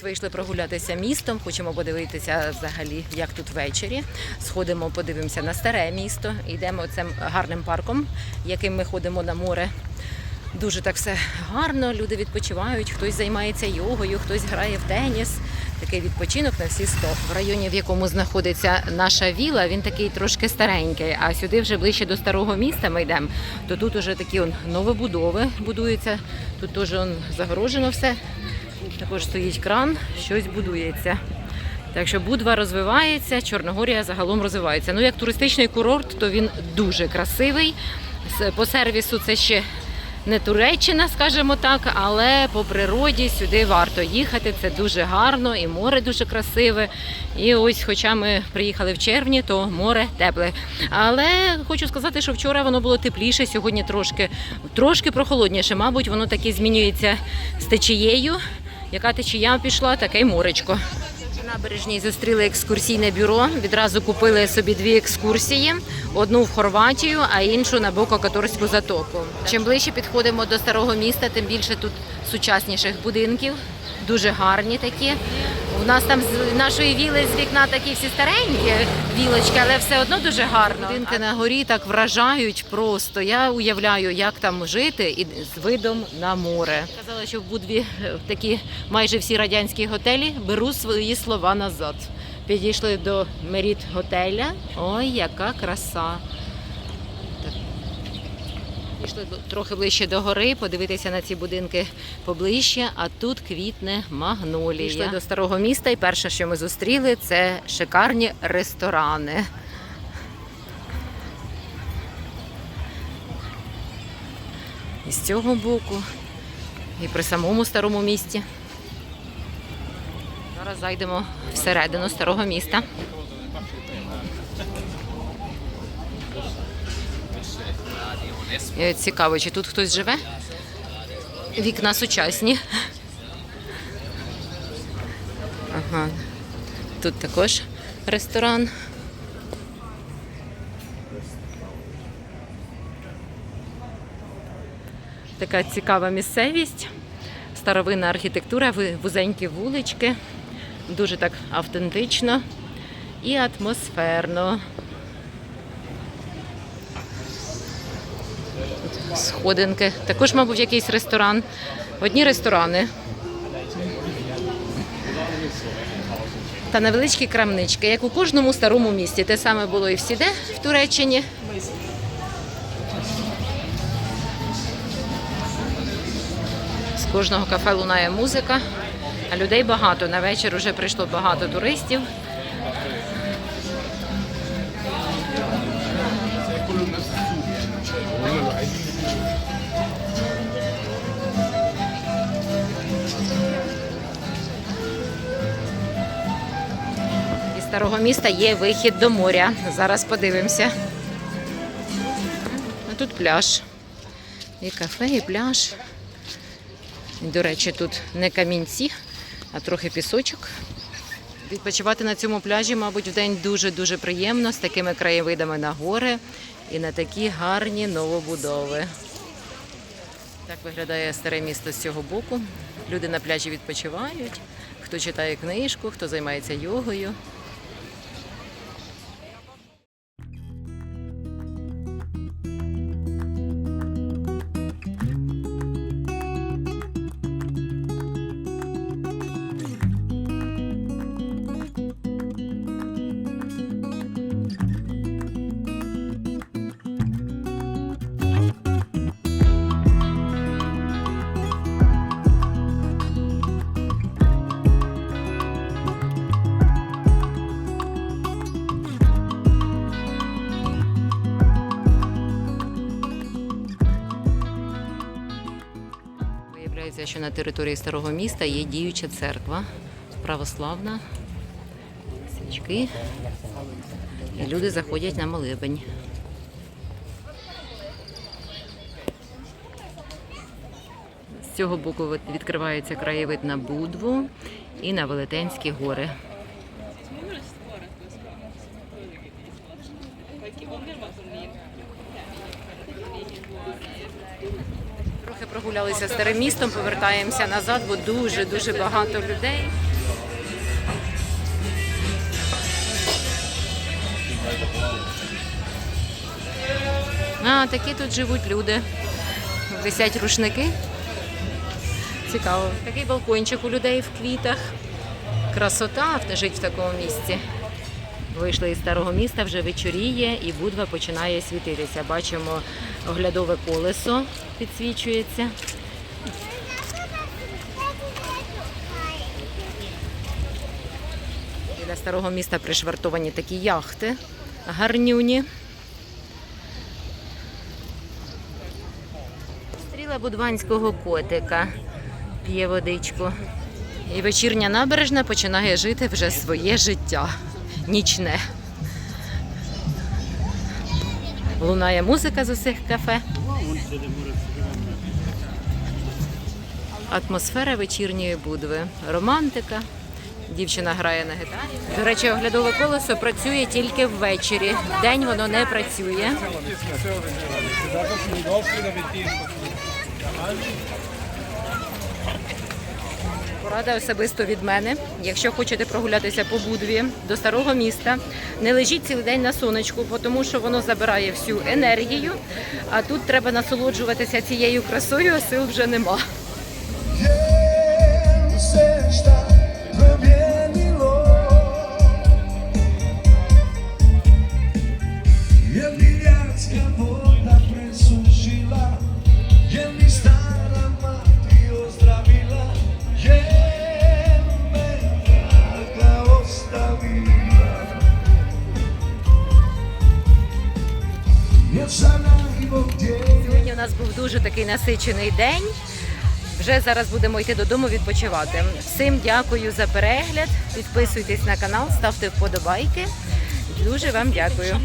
Зараз вийшли прогулятися містом. Хочемо подивитися взагалі, як тут ввечері. Сходимо, подивимося на старе місто. Йдемо цим гарним парком, яким ми ходимо на море. Дуже так все гарно. Люди відпочивають. Хтось займається йогою, хтось грає в теніс. Такий відпочинок на всі сто. В районі, в якому знаходиться наша віла, він такий трошки старенький. А сюди вже ближче до старого міста ми йдемо. То тут уже такі он новобудови будуються. Тут теж он загорожено все. Також стоїть кран, щось будується. Так що Будва розвивається, Чорногорія загалом розвивається. Ну, як туристичний курорт, то він дуже красивий. По сервісу це ще не Туреччина, скажімо так, але по природі сюди варто їхати. Це дуже гарно, і море дуже красиве. І ось, хоча ми приїхали в червні, то море тепле. Але хочу сказати, що вчора воно було тепліше, сьогодні трошки, трошки прохолодніше. Мабуть, воно таки змінюється з течією. Яка течія пішла, таке й моречко. На набережній зустріли екскурсійне бюро. Відразу купили собі дві екскурсії: одну в Хорватію, а іншу на Боку Каторську затоку. Чим ближче підходимо до старого міста, тим більше тут сучасніших будинків, дуже гарні такі. У нас там з нашої віли з вікна такі всі старенькі вілочки, але все одно дуже гарно. Будинки на горі так вражають просто. Я уявляю, як там жити і з видом на море. Казала, що в Будві е, такі майже всі радянські готелі беру свої слова назад. Підійшли до Меріт готеля. Ой, яка краса. Пішли трохи ближче до гори, подивитися на ці будинки поближче, а тут квітне магнолія. Пішли до старого міста, і перше, що ми зустріли, це шикарні ресторани. І з цього боку, і при самому старому місті. Зараз зайдемо всередину старого міста. І от цікаво, чи тут хтось живе? Вікна сучасні. Ага. Тут також ресторан. Така цікава місцевість, старовинна архітектура, вузенькі вулички, дуже так автентично і атмосферно. Сходинки. Також, мабуть, якийсь ресторан. Одні ресторани. Та невеличкі крамнички, як у кожному старому місті. Те саме було і всіде в Туреччині. З кожного кафе лунає музика, а людей багато. На вечір вже прийшло багато туристів. Старого міста є вихід до моря. Зараз подивимося. А тут пляж. І кафе, і пляж. І, До речі, тут не камінці, а трохи пісочок. Відпочивати на цьому пляжі, мабуть, в день дуже-дуже приємно з такими краєвидами на гори і на такі гарні новобудови. Так виглядає старе місто з цього боку. Люди на пляжі відпочивають, хто читає книжку, хто займається йогою. Виявляється, що на території старого міста є діюча церква православна, свічки. І люди заходять на молебень. З цього боку відкривається краєвид на Будву і на Велетенські гори. Трохи прогулялися старим містом, повертаємося назад, бо дуже-дуже багато людей. А, такі тут живуть люди. Висять рушники. Цікаво. Такий балкончик у людей в квітах. Красота, жити в такому місці. Вийшли із старого міста, вже вечоріє і будва починає світитися. Бачимо оглядове колесо підсвічується. Біля старого міста пришвартовані такі яхти гарнюні. Стріла будванського котика п'є водичку. І вечірня набережна починає жити вже своє життя. Нічне. Лунає музика з усіх кафе. Атмосфера вечірньої будви. Романтика. Дівчина грає на гітарі. До речі, оглядове колесо працює тільки ввечері. Вдень воно не працює. Порада особисто від мене. Якщо хочете прогулятися по Будві до старого міста, не лежіть цілий день на сонечку, тому що воно забирає всю енергію. А тут треба насолоджуватися цією красою, а сил вже нема. Сьогодні у нас був дуже такий насичений день. Вже зараз будемо йти додому відпочивати. Всім дякую за перегляд. Підписуйтесь на канал, ставте вподобайки. Дуже вам дякую.